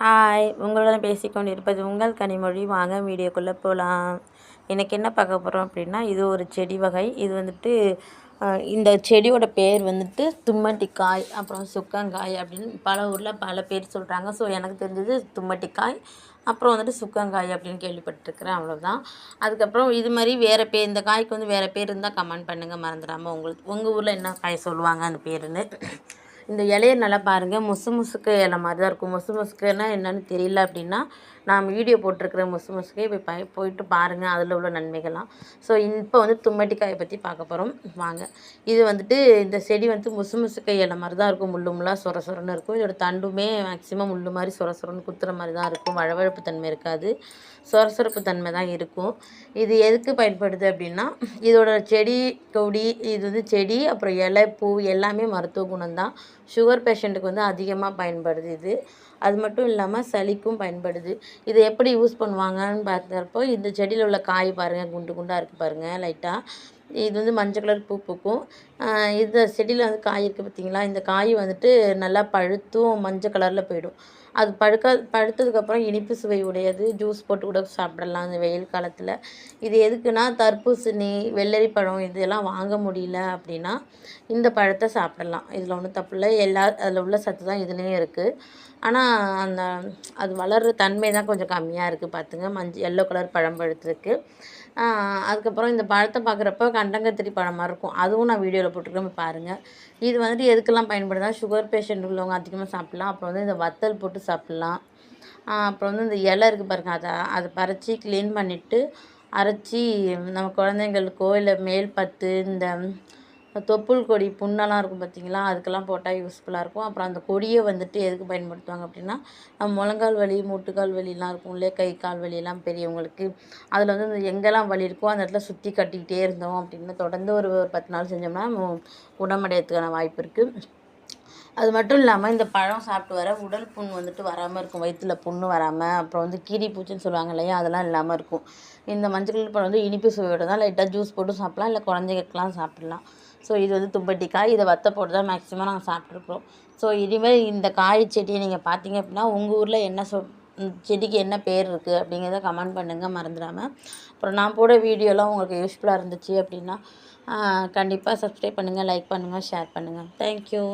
Hi உங்களுடன் பேசிக்கொண்டு இருப்பது உங்கள் கனிமொழி. வாங்க வீடியோக்குள்ளே போகலாம் எனக்கு என்ன பார்க்க போகிறோம் அப்படின்னா இது ஒரு செடி வகை. இது வந்துட்டு இந்த செடியோட பேர் வந்துட்டு தும்மட்டிக்காய் அப்புறம் சுக்கங்காய் அப்படின்னு பல ஊரில் பல பேர் சொல்கிறாங்க ஸோ எனக்கு தெரிஞ்சது தும்மட்டிக்காய் அப்புறம் வந்துட்டு சுக்கங்காய் அப்படின்னு கேள்விப்பட்டிருக்கிறேன். அவ்வளோதான் அதுக்கப்புறம் இது மாதிரி வேறு பேர் இந்த காய்க்கு வந்து வேறு பேர் இருந்தால் கமெண்ட் பண்ணுங்கள் மறந்துடாமல் உங்களுக்கு உங்கள் ஊரில் என்ன காய் சொல்லுவாங்க அந்த பேருன்னு. இந்த இலையை நல்லா பாருங்கள் முசு முசுக்கு இலை மாதிரி தான் இருக்கும். முசு முசுக்குன்னா என்னென்னு தெரியல அப்படின்னா நான் வீடியோ போட்டிருக்கிற முசு முசுக்கே போய் ப போயிட்டு பாருங்கள் அதில் உள்ள நன்மைகள்லாம். ஸோ இப்போ வந்து தும்மட்டிக்காயை பற்றி பார்க்க போகிறோம் வாங்க. இது வந்துட்டு இந்த செடி வந்து முசு முசுக்கை இலை மாதிரி தான் இருக்கும். முள்ளு முள்ளாக சொர சொரன்னு இருக்கும். இதோட தண்டுமே மேக்ஸிமம் முள்ளு மாதிரி சொர சொரன்னு குத்துற மாதிரி தான் இருக்கும். வழவழப்பு தன்மை இருக்காது. சொரசொரப்பு தன்மை தான் இருக்கும். இது எதுக்கு பயன்படுது அப்படின்னா இதோட செடி கொடி இது வந்து செடி அப்புறம் இலை பூ எல்லாமே மருத்துவ குணம் தான். சுகர் பேஷண்ட்டுக்கு வந்து அதிகமாக பயன்படுது இது. அது மட்டும் இல்லாமல் சளிக்கும் பயன்படுது. இதை எப்படி யூஸ் பண்ணுவாங்கன்னு பார்த்தப்போ இந்த செடியில் உள்ள காய் பாருங்கள் குண்டு குண்டாக இருக்குது பாருங்கள் லைட்டாக இது வந்து மஞ்சள் கலர் பூ பூக்கும். இந்த செடியில் வந்து காய் இருக்குது பார்த்தீங்களா இந்த காய் வந்துட்டு நல்லா பழுத்தும் மஞ்சள் கலரில் போயிடும். அது பழுக்க பழுத்ததுக்கப்புறம் இனிப்பு சுவை உடையது. ஜூஸ் போட்டு கூட சாப்பிடலாம் இந்த வெயில் காலத்தில். இது எதுக்குன்னா தர்பூசணி வெள்ளரி பழம் இதெல்லாம் வாங்க முடியல அப்படின்னா இந்த பழத்தை சாப்பிடலாம். இதில் ஒன்றும் தப்பு இல்லை. எல்லா அதில் உள்ள சத்து தான் இதுலேயும் இருக்குது ஆனால் அந்த அது வளர்கிற தன்மை தான் கொஞ்சம் கம்மியாக இருக்குது பார்த்துங்க மஞ்சள் எல்லோ கலர் பழம் பழுத்துருக்கு. அதுக்கப்புறம் இந்த பழத்தை பார்க்குறப்ப கண்டங்கத்திரி பழம் மாதிரி இருக்கும். அதுவும் நான் வீடியோவில் போட்டிருக்கேன். பாருங்கள் இது வந்துட்டு எதுக்கெல்லாம் பயன்படுதா சுகர் பேஷண்ட் உள்ளவங்க அதிகமாக சாப்பிட்லாம். அப்புறம் வந்து இந்த வத்தல் போட்டு சாப்பிட்லாம். அப்புறம் வந்து இந்த இலை இருக்குது பாருங்கள் அதை அதை பறித்து க்ளீன் பண்ணிவிட்டு அரைச்சி நம்ம குழந்தைங்களுக்கோ இல்லை மேல் பத்து இந்த தொப்புள் கொடி புண்ணெல்லாம் இருக்கும் பார்த்தீங்களா? அதுக்கெல்லாம் போட்டால் யூஸ்ஃபுல்லாக இருக்கும். அப்புறம் அந்த கொடியை வந்துட்டு எதுக்கு பயன்படுத்துவாங்க அப்படின்னா முழங்கால் வலி மூட்டுக்கால் வலிலாம் இருக்கும் இல்லையா? கை கால் வலியெல்லாம் பெரியவங்களுக்கு. அதில் வந்து இந்த எங்கெல்லாம் வலி இருக்கோ அந்த இடத்துல சுற்றி கட்டிக்கிட்டே இருந்தோம் அப்படின்னா தொடர்ந்து ஒரு பத்து நாள் செஞ்சோம்னா குணமடையத்துக்கான வாய்ப்பு இருக்குது அது மட்டும் இல்லாமல் இந்த பழம் சாப்பிட்டு வர உடல் புண் வந்துட்டு வராமல் இருக்கும். வயிற்றில் புண்ணு வராமல் அப்புறம் வந்து கீரி பூச்சின்னு சொல்லுவாங்க இல்லையா அதெல்லாம் இல்லாமல் இருக்கும். இந்த மஞ்சள் பழம் வந்து இனிப்பு சுவையோட தான் லைட்டாக ஜூஸ் போட்டு சாப்பிட்லாம். இல்லை குழந்தைகளுக்குலாம் சாப்பிட்லாம். ஸோ இது வந்து தும்பட்டிக்காய். இதை வத்த போட்டு தான் மேக்ஸிமம் நாங்கள் சாப்பிட்ருக்குறோம் ஸோ இனிமேல் இந்த காய் செடியை நீங்கள் பார்த்தீங்க அப்படின்னா உங்கள் ஊரில் என்ன சொ செடிக்கு என்ன பேர் இருக்குது அப்படிங்கிறத கமெண்ட் பண்ணுங்கள் மறந்துடாமல் அப்புறம் நான் போட வீடியோலாம் உங்களுக்கு யூஸ்ஃபுல்லாக இருந்துச்சு அப்படின்னா கண்டிப்பாக சப்ஸ்கிரைப் பண்ணுங்கள் லைக் பண்ணுங்கள் ஷேர் பண்ணுங்கள் தேங்க்யூ